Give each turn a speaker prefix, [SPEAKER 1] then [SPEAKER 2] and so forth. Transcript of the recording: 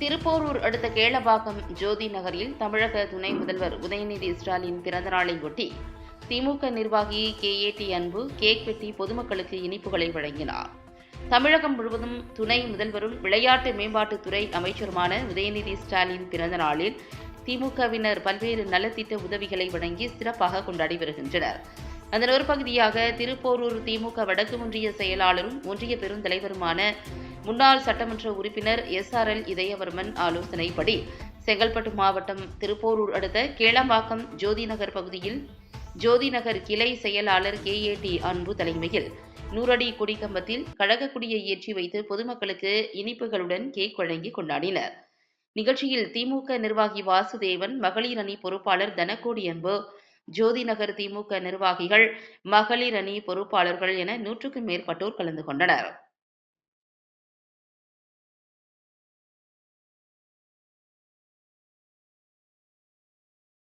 [SPEAKER 1] திருப்போரூர் அடுத்த கேளபாக்கம் ஜோதி நகரில் தமிழக துணை முதல்வர் உதயநிதி ஸ்டாலின் பிறந்தநாளை ஒட்டி திமுக நிர்வாகி K A D Anbu cake வெட்டி பொதுமக்களுக்கு இனிப்புகளை வழங்கினார். தமிழகம் முழுவதும் துணை முதல்வரும் விளையாட்டு மேம்பாட்டுத்துறை அமைச்சருமான உதயநிதி ஸ்டாலின் பிறந்த நாளில் திமுகவினர் பல்வேறு நலத்திட்ட உதவிகளை வழங்கி சிறப்பாக கொண்டாடி வருகின்றனர். அதன் ஒரு பகுதியாக திருப்போரூர் திமுக வடக்கு ஒன்றிய செயலாளரும் ஒன்றிய பெருந்தலைவருமான முன்னாள் சட்டமன்ற உறுப்பினர் எஸ் ஆர் எல் இதயவர்மன் ஆலோசனைப்படி செங்கல்பட்டு மாவட்டம் திருப்போரூர் அடுத்த கேளம்பாக்கம் ஜோதிநகர் பகுதியில் ஜோதிநகர் கிளை செயலாளர் கே ஏ டி அன்பு தலைமையில் நூறடி கொடிக்கம்பத்தில் கழக ஏற்றி வைத்து பொதுமக்களுக்கு இனிப்புகளுடன் கேக் வழங்கி கொண்டாடினர். நிகழ்ச்சியில் திமுக நிர்வாகி வாசுதேவன் மகளிர் அணி பொறுப்பாளர் தனக்கோடி அன்பு ஜோதிநகர் திமுக நிர்வாகிகள் மகளிர் அணி பொறுப்பாளர்கள் என நூற்றுக்கும் மேற்பட்டோர் கலந்து கொண்டனர்.